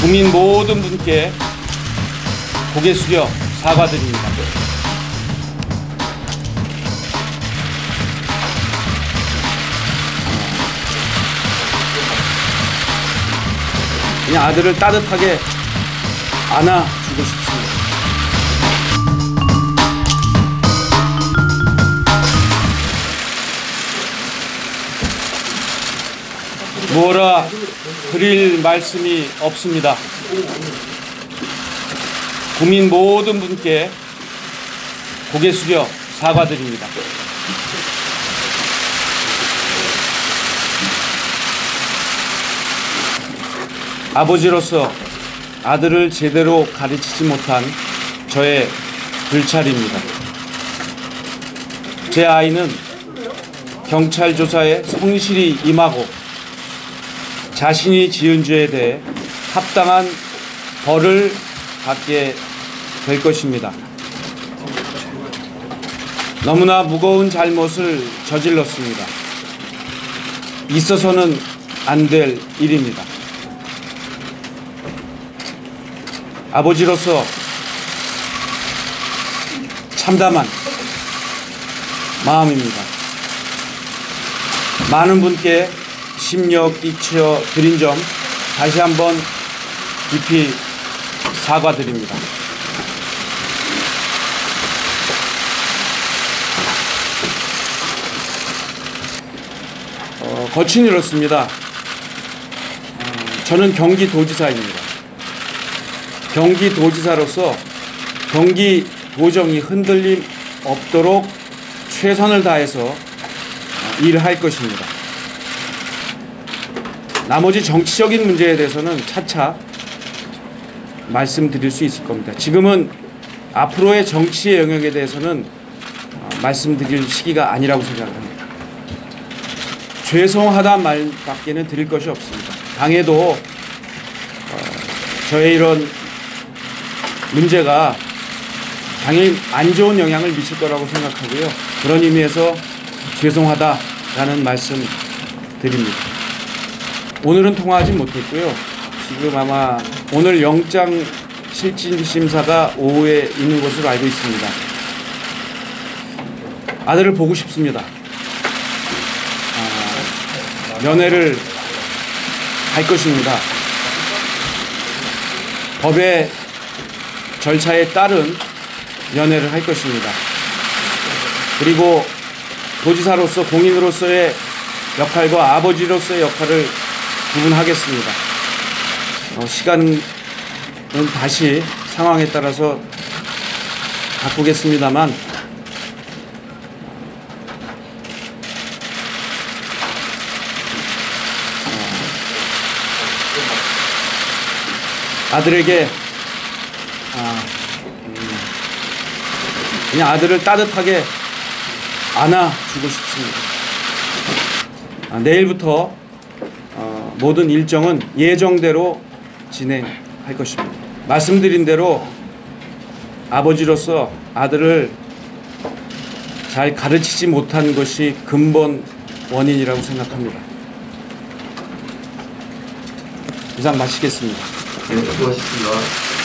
국민 모든 분께 고개 숙여 사과드립니다. 그냥 아들을 따뜻하게 안아주고 싶습니다. 뭐라 드릴 말씀이 없습니다. 국민 모든 분께 고개 숙여 사과드립니다. 아버지로서 아들을 제대로 가르치지 못한 저의 불찰입니다. 제 아이는 경찰 조사에 성실히 임하고 자신이 지은 죄에 대해 합당한 벌을 받게 될 것입니다. 너무나 무거운 잘못을 저질렀습니다. 있어서는 안 될 일입니다. 아버지로서 참담한 마음입니다. 많은 분께 심려 끼쳐 드린 점 다시 한번 깊이 사과드립니다. 어, 거친이 이렇습니다. 어, 저는 경기도지사입니다. 경기도지사로서 경기 도정이 흔들림 없도록 최선을 다해서 어, 일을 할 것입니다. 나머지 정치적인 문제에 대해서는 차차 말씀드릴 수 있을 겁니다. 지금은 앞으로의 정치의 영역에 대해서는 어, 말씀드릴 시기가 아니라고 생각합니다. 죄송하다 말밖에는 드릴 것이 없습니다. 당에도 어, 저의 이런 문제가 당연히 안 좋은 영향을 미칠 거라고 생각하고요. 그런 의미에서 죄송하다라는 말씀 드립니다. 오늘은 통화하지 못했고요. 지금 아마 오늘 영장 실질 심사가 오후에 있는 것으로 알고 있습니다. 아들을 보고 싶습니다. 아, 면회를 할 것입니다. 법의 절차에 따른 면회를 할 것입니다. 그리고 도지사로서 공인으로서의 역할과 아버지로서의 역할을 구분하겠습니다. 어, 시간은 다시 상황에 따라서 바꾸겠습니다만 어, 아들에게 아, 음, 그냥 아들을 따뜻하게 안아주고 싶습니다. 아, 내일부터 어, 모든 일정은 예정대로 진행할 것입니다. 말씀드린 대로 아버지로서 아들을 잘 가르치지 못한 것이 근본 원인이라고 생각합니다. 이상 마치겠습니다. 네, 수고하셨습니다.